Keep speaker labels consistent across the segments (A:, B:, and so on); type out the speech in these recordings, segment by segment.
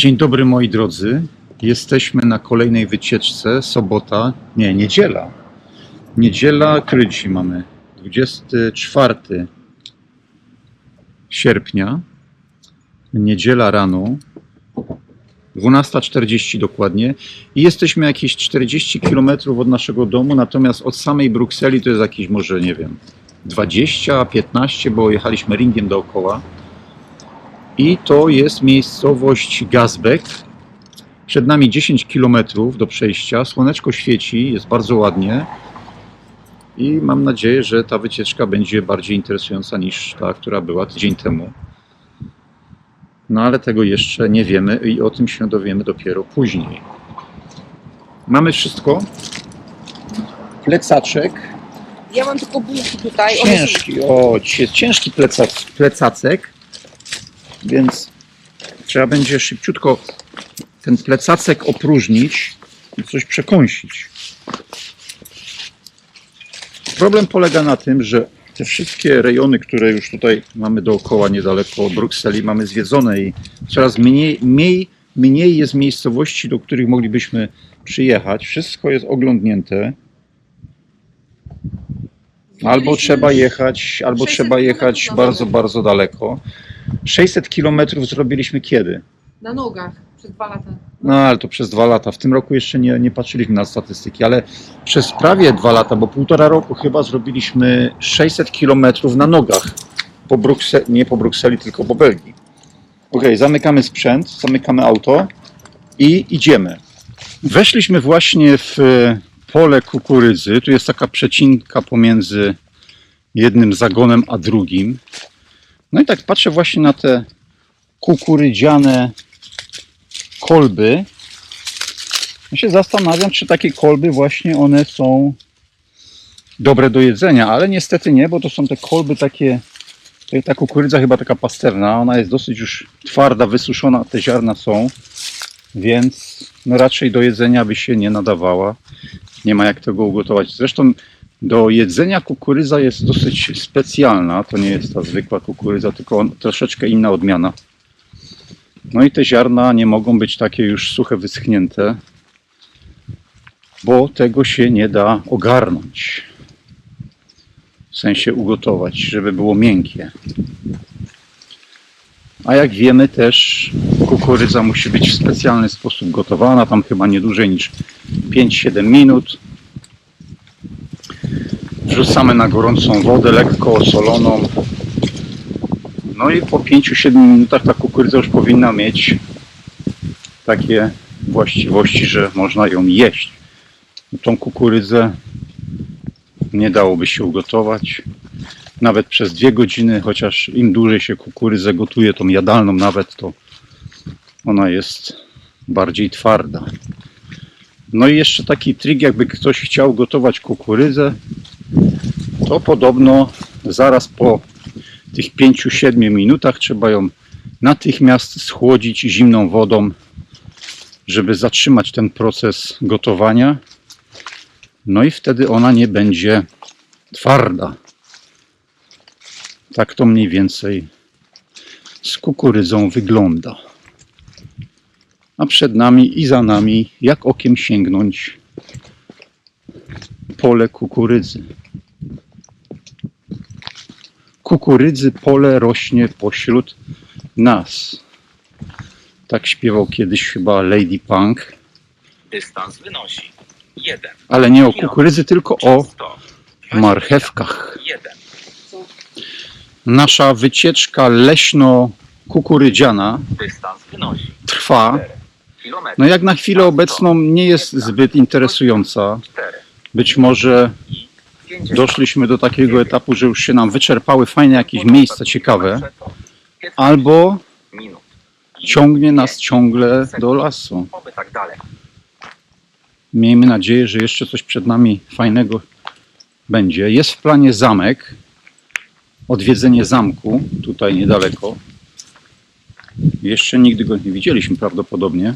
A: Dzień dobry moi drodzy. Jesteśmy na kolejnej wycieczce. Sobota, nie, niedziela. Niedziela, który dzisiaj mamy? 24 sierpnia. Niedziela rano. 12.40 dokładnie. I jesteśmy jakieś 40 km od naszego domu, natomiast od samej Brukseli to jest jakieś może, nie wiem, 20, 15, bo jechaliśmy ringiem dookoła. I to jest miejscowość Gazbek. Przed nami 10 km do przejścia. Słoneczko świeci, jest bardzo ładnie. I mam nadzieję, że ta wycieczka będzie bardziej interesująca niż ta, która była tydzień temu. No ale tego jeszcze nie wiemy i o tym się dowiemy dopiero później. Mamy wszystko. Plecaczek.
B: Ja mam tylko bułki tutaj.
A: Ciężki, o, ciężki plecac, plecacek, więc trzeba będzie szybciutko ten plecacek opróżnić i coś przekąsić. Problem polega na tym, że te wszystkie rejony, które już tutaj mamy dookoła, niedaleko Brukseli, mamy zwiedzone i coraz mniej, mniej, mniej jest miejscowości, do których moglibyśmy przyjechać. Wszystko jest oglądnięte. Albo trzeba jechać, albo
B: 600
A: trzeba jechać bardzo, bardzo daleko. 600 kilometrów zrobiliśmy kiedy?
B: Na nogach przez dwa lata.
A: No ale to przez dwa lata. W tym roku jeszcze nie, nie patrzyliśmy na statystyki, ale przez prawie dwa lata, bo półtora roku chyba zrobiliśmy 600 kilometrów na nogach. Po Brukseli, nie po Brukseli, tylko po Belgii. Ok, zamykamy sprzęt, zamykamy auto i idziemy. Weszliśmy właśnie w pole kukurydzy. Tu jest taka przecinka pomiędzy jednym zagonem a drugim. No i tak patrzę właśnie na te kukurydziane kolby. Ja się zastanawiam, czy takie kolby właśnie one są dobre do jedzenia, ale niestety nie, bo to są te kolby takie, ta kukurydza chyba taka pastewna, ona jest dosyć już twarda, wysuszona, te ziarna są, więc no raczej do jedzenia by się nie nadawała. Nie ma jak tego ugotować. Zresztą do jedzenia kukurydza jest dosyć specjalna, to nie jest ta zwykła kukurydza, tylko on, troszeczkę inna odmiana. No i te ziarna nie mogą być takie już suche, wyschnięte, bo tego się nie da ogarnąć. W sensie ugotować, żeby było miękkie. A jak wiemy też kukurydza musi być w specjalny sposób gotowana, tam chyba nie dłużej niż 5-7 minut. Wrzucamy na gorącą wodę, lekko osoloną, no i po 5-7 minutach ta kukurydza już powinna mieć takie właściwości, że można ją jeść. Tą kukurydzę nie dałoby się ugotować nawet przez dwie godziny, chociaż im dłużej się kukurydzę gotuje, tą jadalną nawet, to ona jest bardziej twarda. No i jeszcze taki trik, jakby ktoś chciał gotować kukurydzę, to podobno zaraz po tych 5-7 minutach trzeba ją natychmiast schłodzić zimną wodą, żeby zatrzymać ten proces gotowania. No i wtedy ona nie będzie twarda. Tak to mniej więcej z kukurydzą wygląda. A przed nami i za nami, jak okiem sięgnąć, pole kukurydzy kukurydzy pole rośnie pośród nas. Tak śpiewał kiedyś chyba Lady Punk,
C: Dystans wynosi 1.
A: ale nie o kukurydzy, tylko o
C: 100.
A: marchewkach.
C: 1.
A: Nasza wycieczka leśno-kukurydziana trwa.
C: 4 km.
A: No jak na chwilę obecną nie jest zbyt interesująca.
C: 4
A: Być może
C: i 50.
A: doszliśmy do takiego etapu, że już się nam wyczerpały fajne jakieś miejsca ciekawe, albo ciągnie nas ciągle do lasu.
C: Tak.
A: Miejmy nadzieję, że jeszcze coś przed nami fajnego będzie. Jest w planie zamek, odwiedzenie zamku tutaj niedaleko. Jeszcze nigdy go nie widzieliśmy prawdopodobnie.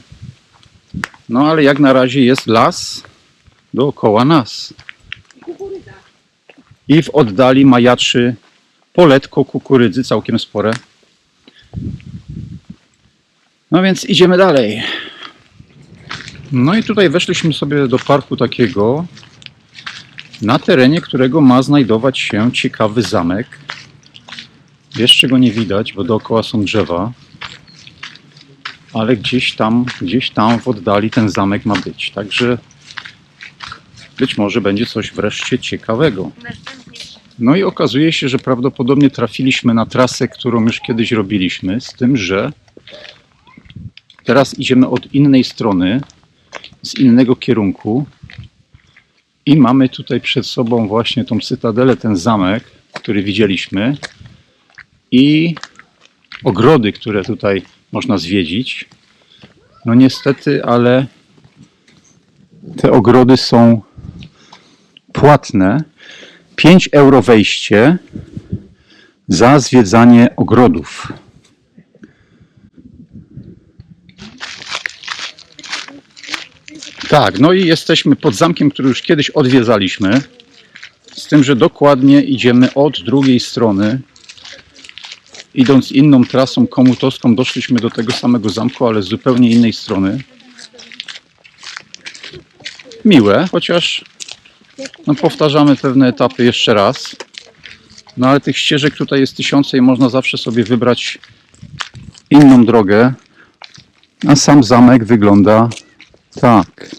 A: No ale jak na razie jest las dookoła nas. I w oddali majaczy poletko kukurydzy, całkiem spore. No więc idziemy dalej. No i tutaj weszliśmy sobie do parku takiego, na terenie którego ma znajdować się ciekawy zamek. Jeszcze go nie widać, bo dookoła są drzewa. Ale gdzieś tam, gdzieś tam w oddali ten zamek ma być. Także być może będzie coś wreszcie ciekawego. No i okazuje się, że prawdopodobnie trafiliśmy na trasę, którą już kiedyś robiliśmy, z tym, że teraz idziemy od innej strony, z innego kierunku i mamy tutaj przed sobą właśnie tą cytadelę, ten zamek, który widzieliśmy i ogrody, które tutaj można zwiedzić. No niestety, ale te ogrody są płatne. 5 euro wejście za zwiedzanie ogrodów. Tak, no i jesteśmy pod zamkiem, który już kiedyś odwiedzaliśmy. Z tym, że dokładnie idziemy od drugiej strony. Idąc inną trasą komutowską doszliśmy do tego samego zamku, ale z zupełnie innej strony. Miłe, chociaż no, powtarzamy pewne etapy jeszcze raz. No ale tych ścieżek tutaj jest tysiące i można zawsze sobie wybrać inną drogę. A sam zamek wygląda tak.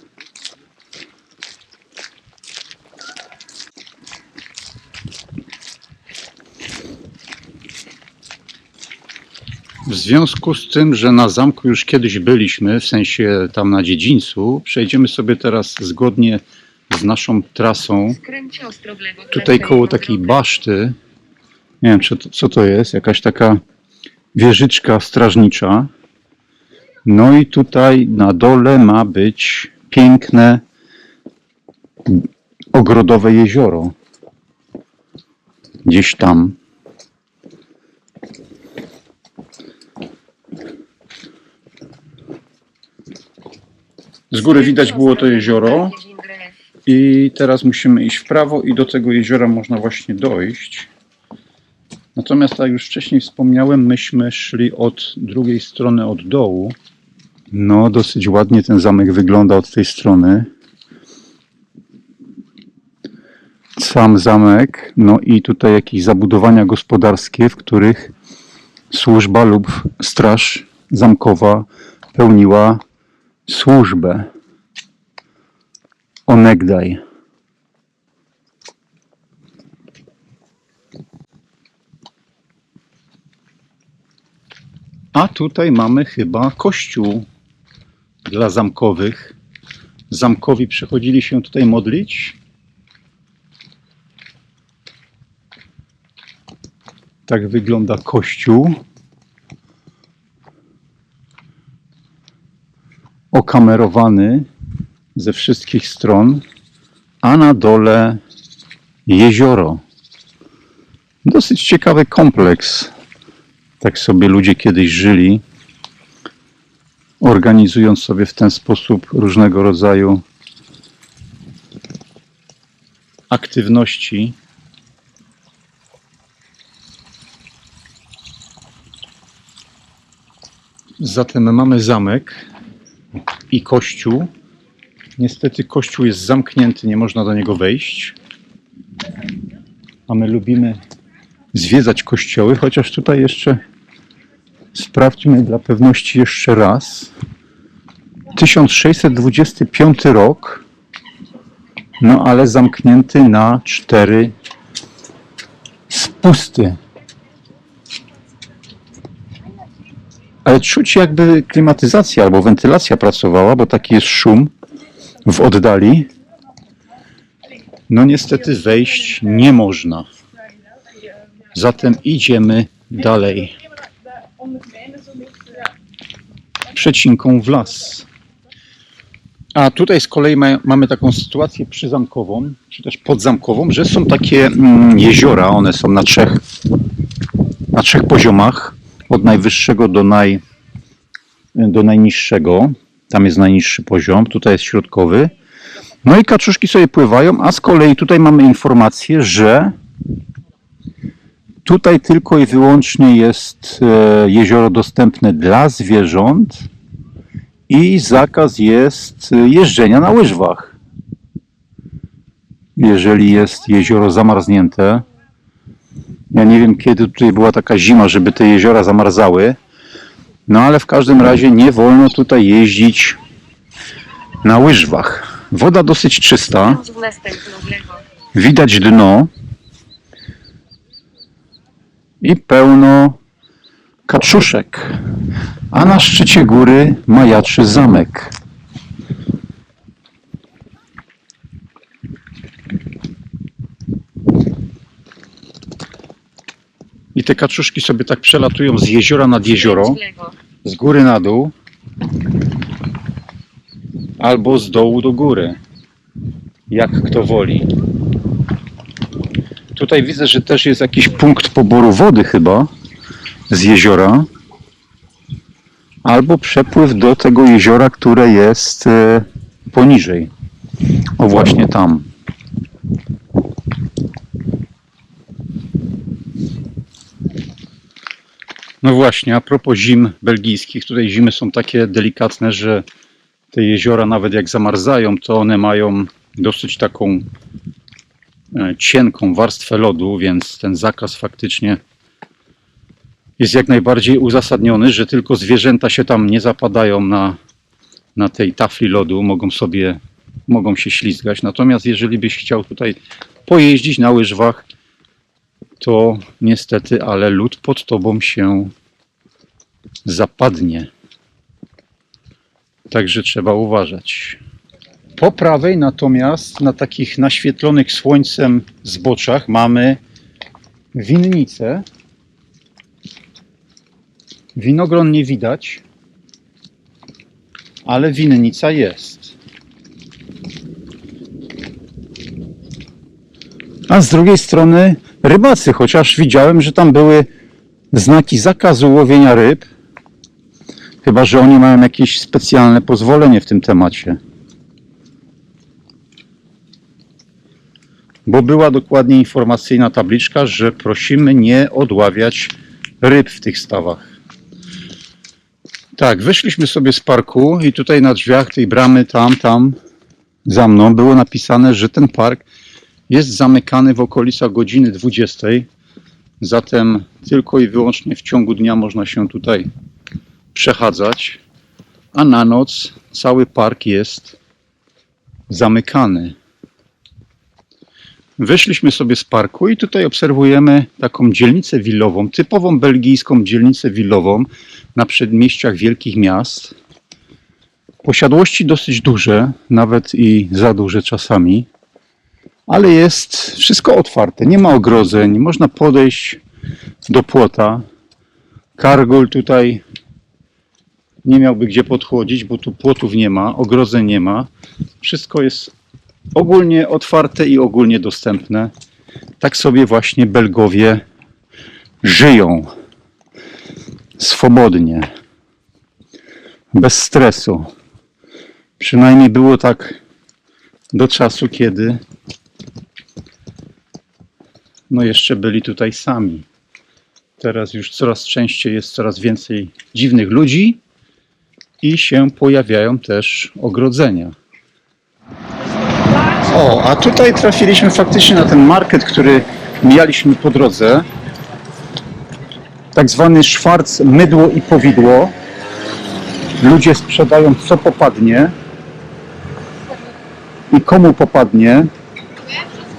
A: W związku z tym, że na zamku już kiedyś byliśmy, w sensie tam na dziedzińcu, przejdziemy sobie teraz zgodnie z naszą trasą tutaj koło takiej baszty. Nie wiem, czy to, co to jest, jakaś taka wieżyczka strażnicza. No i tutaj na dole ma być piękne ogrodowe jezioro. Gdzieś tam. Z góry widać było to jezioro. I teraz musimy iść w prawo i do tego jeziora można właśnie dojść. Natomiast, tak jak już wcześniej wspomniałem, myśmy szli od drugiej strony, od dołu. No, dosyć ładnie ten zamek wygląda od tej strony. Sam zamek, no i tutaj jakieś zabudowania gospodarskie, w których służba lub straż zamkowa pełniła służbę. Onegdaj. A tutaj mamy chyba kościół dla zamkowych. Zamkowi przychodzili się tutaj modlić. Tak wygląda kościół. Okamerowany ze wszystkich stron, a na dole jezioro. Dosyć ciekawy kompleks. Tak sobie ludzie kiedyś żyli, organizując sobie w ten sposób różnego rodzaju aktywności. Zatem mamy zamek i kościół. Niestety kościół jest zamknięty, nie można do niego wejść. A my lubimy zwiedzać kościoły, chociaż tutaj jeszcze sprawdźmy dla pewności jeszcze raz. 1625 rok, no ale zamknięty na cztery spusty. Czuć jakby klimatyzacja albo wentylacja pracowała, bo taki jest szum w oddali. No niestety wejść nie można. Zatem idziemy dalej. Przecinką w las. A tutaj z kolei ma, mamy taką sytuację przyzamkową, czy też podzamkową, że są takie mm, jeziora, one są na trzech, na trzech poziomach, od najwyższego do, naj, do najniższego. Tam jest najniższy poziom, tutaj jest środkowy. No i kaczuszki sobie pływają, a z kolei tutaj mamy informację, że Tutaj tylko i wyłącznie jest e, jezioro dostępne dla zwierząt i zakaz jest e, jeżdżenia na łyżwach. Jeżeli jest jezioro zamarznięte. Ja nie wiem kiedy tutaj była taka zima, żeby te jeziora zamarzały. No ale w każdym razie nie wolno tutaj jeździć na łyżwach. Woda dosyć czysta. Widać dno i pełno kaczuszek. A na szczycie góry majaczy zamek. I te kaczuszki sobie tak przelatują z jeziora nad jezioro, z góry na dół, albo z dołu do góry, jak kto woli. Tutaj widzę, że też jest jakiś punkt poboru wody chyba z jeziora. Albo przepływ do tego jeziora, które jest e, poniżej. O właśnie tam. No właśnie, a propos zim belgijskich, tutaj zimy są takie delikatne, że te jeziora nawet jak zamarzają, to one mają dosyć taką e, cienką warstwę lodu, więc ten zakaz faktycznie jest jak najbardziej uzasadniony, że tylko zwierzęta się tam nie zapadają na, na tej tafli lodu, mogą sobie, mogą się ślizgać. Natomiast jeżeli byś chciał tutaj pojeździć na łyżwach, to niestety, ale lód pod tobą się zapadnie. Także trzeba uważać. Po prawej natomiast na takich naświetlonych słońcem zboczach mamy winnicę. Winogron nie widać, ale winnica jest. A z drugiej strony rybacy, chociaż widziałem, że tam były znaki zakazu łowienia ryb. Chyba, że oni mają jakieś specjalne pozwolenie w tym temacie. Bo była dokładnie informacyjna tabliczka, że prosimy nie odławiać ryb w tych stawach. Tak, wyszliśmy sobie z parku i tutaj na drzwiach tej bramy tam, tam za mną było napisane, że ten park jest zamykany w okolicach godziny 20. Zatem tylko i wyłącznie w ciągu dnia można się tutaj przechadzać, a na noc cały park jest zamykany. Wyszliśmy sobie z parku i tutaj obserwujemy taką dzielnicę willową, typową belgijską dzielnicę willową na przedmieściach wielkich miast. Posiadłości dosyć duże, nawet i za duże czasami, ale jest wszystko otwarte, nie ma ogrodzeń, można podejść do płota. Kargol tutaj nie miałby gdzie podchodzić, bo tu płotów nie ma, ogrodzeń nie ma. Wszystko jest ogólnie otwarte i ogólnie dostępne. Tak sobie właśnie Belgowie żyją. Swobodnie. Bez stresu. Przynajmniej było tak do czasu, kiedy no jeszcze byli tutaj sami. Teraz już coraz częściej jest coraz więcej dziwnych ludzi i się pojawiają też ogrodzenia. O, a tutaj trafiliśmy faktycznie na ten market, który mijaliśmy po drodze. Tak zwany szwarc, mydło i powidło. Ludzie sprzedają co popadnie i komu popadnie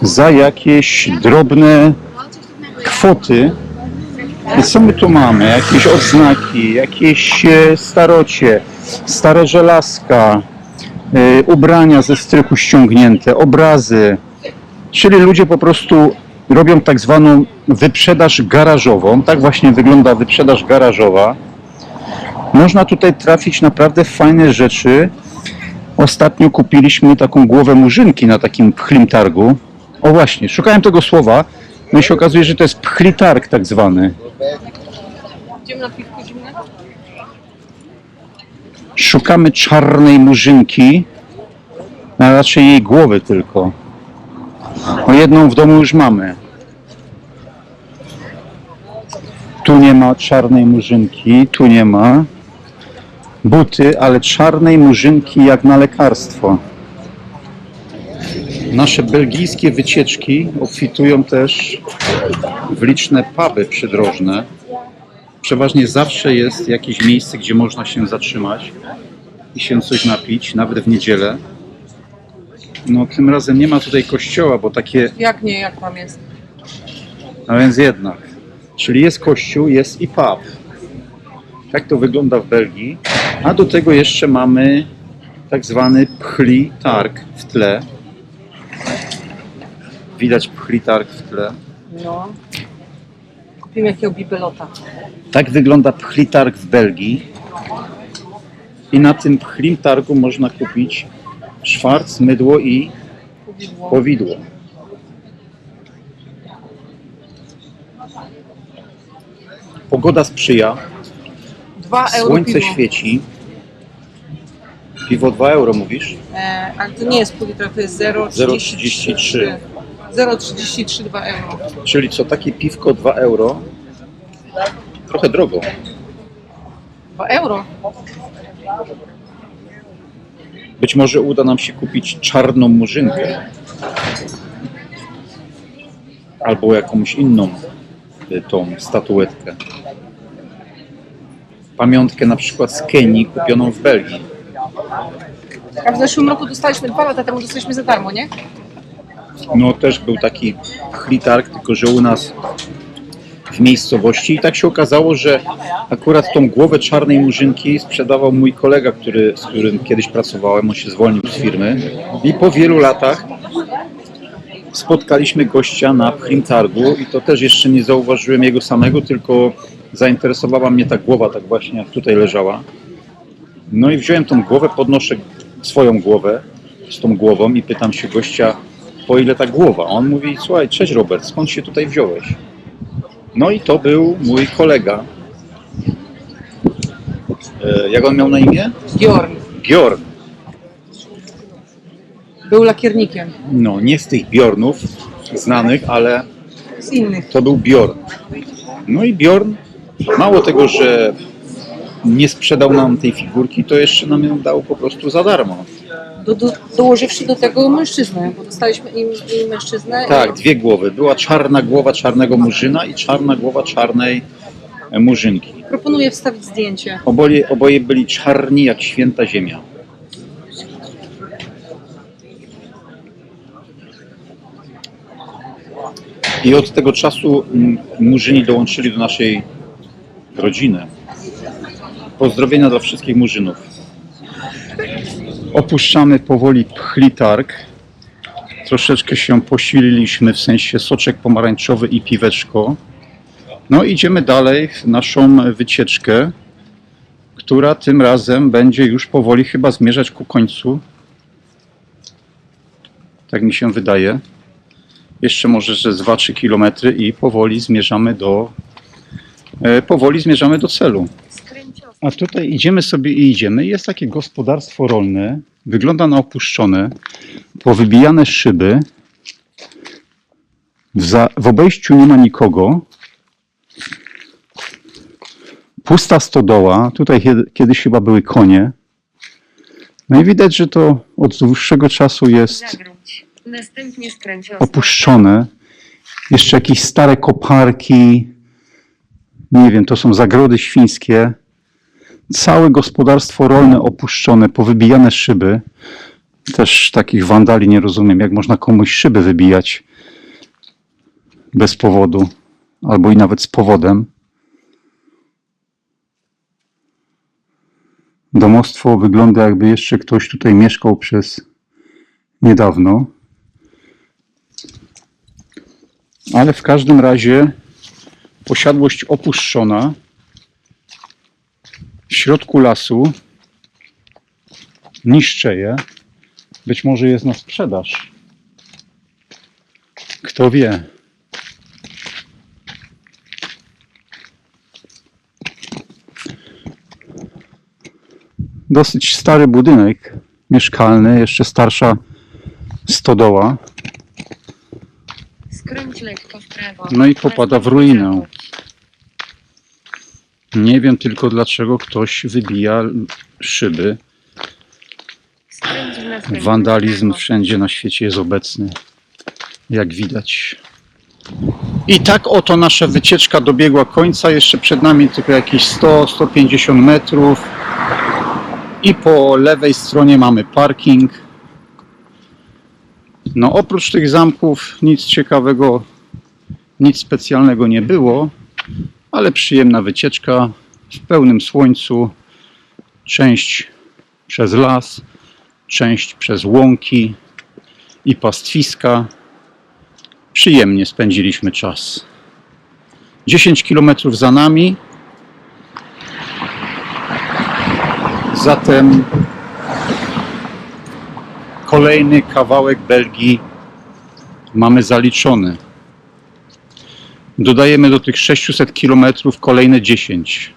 A: za jakieś drobne kwoty. Co my tu mamy? Jakieś odznaki, jakieś e, starocie, stare żelazka, e, ubrania ze strychu ściągnięte, obrazy. Czyli ludzie po prostu robią tak zwaną wyprzedaż garażową. Tak właśnie wygląda wyprzedaż garażowa. Można tutaj trafić naprawdę fajne rzeczy. Ostatnio kupiliśmy taką głowę murzynki na takim pchlim targu. O właśnie, szukałem tego słowa. No i się okazuje, że to jest pchli targ tak zwany.
B: Idziemy na piwko zimne?
A: Szukamy czarnej murzynki, a raczej jej głowy tylko. O jedną w domu już mamy. Tu nie ma czarnej murzynki, tu nie ma. Buty, ale czarnej murzynki jak na lekarstwo. Nasze belgijskie wycieczki obfitują też w liczne puby przydrożne. Przeważnie zawsze jest jakieś miejsce, gdzie można się zatrzymać i się coś napić, nawet w niedzielę. No tym razem nie ma tutaj kościoła, bo takie,
B: Jak nie, jak tam jest?
A: a więc jednak. Czyli jest kościół, jest i pub. Tak to wygląda w Belgii. A do tego jeszcze mamy tak zwany pchli targ w tle. Widać pchli targ w tle.
B: No. Kupimy jakiego bibelota.
A: Tak wygląda pchli targ w Belgii. I na tym pchlim targu można kupić szwarc, mydło i
B: Powidło.
A: powidło. Pogoda sprzyja,
B: Dwa euro
A: słońce
B: piwo.
A: świeci. Piwo 2 euro mówisz?
B: E, ale to nie jest pół litra, to jest 0,33. 0,33 2 euro.
A: Czyli co, takie piwko 2 euro? Trochę drogo.
B: 2 euro?
A: Być może uda nam się kupić czarną murzynkę. Albo jakąś inną y, tą statuetkę. Pamiątkę na przykład z Kenii kupioną w Belgii.
B: A w zeszłym roku dostaliśmy, dwa lata temu dostaliśmy za darmo, nie?
A: No też był taki chlitarg, tylko że u nas w miejscowości. I tak się okazało, że akurat tą głowę czarnej murzynki sprzedawał mój kolega, który, z którym kiedyś pracowałem, on się zwolnił z firmy. I po wielu latach spotkaliśmy gościa na Pchlim Targu i to też jeszcze nie zauważyłem jego samego, tylko zainteresowała mnie ta głowa, tak właśnie jak tutaj leżała. No i wziąłem tą głowę, podnoszę swoją głowę z tą głową i pytam się gościa, po ile ta głowa? On mówi, słuchaj, cześć Robert, skąd się tutaj wziąłeś? No i to był mój kolega. E, jak on miał na imię?
B: Bjorn.
A: Bjorn.
B: Był lakiernikiem.
A: No, nie z tych Bjornów znanych, ale
B: Z innych.
A: to był Bjorn. No i Bjorn, mało tego, że nie sprzedał nam tej figurki, to jeszcze nam ją dał po prostu za darmo.
B: Do, do, dołożywszy do tego mężczyznę, bo dostaliśmy im, im mężczyznę.
A: Tak, dwie głowy. Była czarna głowa czarnego murzyna i czarna głowa czarnej e, murzynki.
B: I proponuję wstawić zdjęcie.
A: Oboje, oboje byli czarni jak święta ziemia. I od tego czasu mm, Murzyni dołączyli do naszej rodziny. Pozdrowienia dla wszystkich Murzynów. Opuszczamy powoli Pchli Targ. Troszeczkę się posililiśmy, w sensie soczek pomarańczowy i piweczko. No idziemy dalej w naszą wycieczkę, która tym razem będzie już powoli chyba zmierzać ku końcu. Tak mi się wydaje. Jeszcze może, że z 2-3 kilometry i powoli zmierzamy do e, powoli zmierzamy do celu. A tutaj idziemy sobie i idziemy. Jest takie gospodarstwo rolne. Wygląda na opuszczone. Powybijane szyby. W, za, w obejściu nie ma nikogo. Pusta stodoła. Tutaj kiedy- kiedyś chyba były konie. No i widać, że to od dłuższego czasu jest opuszczone. Jeszcze jakieś stare koparki. Nie wiem, to są zagrody świńskie. Całe gospodarstwo rolne opuszczone, powybijane szyby. Też takich wandali nie rozumiem, jak można komuś szyby wybijać bez powodu, albo i nawet z powodem. Domostwo wygląda jakby jeszcze ktoś tutaj mieszkał przez niedawno. Ale w każdym razie posiadłość opuszczona w środku lasu niszczeje. Być może jest na sprzedaż. Kto wie. Dosyć stary budynek mieszkalny, jeszcze starsza stodoła.
D: Skręć lekko w prawo.
A: No i popada w ruinę. Nie wiem tylko dlaczego ktoś wybija szyby. Wandalizm wszędzie na świecie jest obecny, jak widać. I tak oto nasza wycieczka dobiegła końca. Jeszcze przed nami tylko jakieś 100-150 metrów. I po lewej stronie mamy parking. No oprócz tych zamków nic ciekawego, nic specjalnego nie było, ale przyjemna wycieczka w pełnym słońcu. Część przez las, część przez łąki i pastwiska. Przyjemnie spędziliśmy czas. 10 km za nami. Zatem kolejny kawałek Belgii mamy zaliczony. Dodajemy do tych 600 km kolejne 10.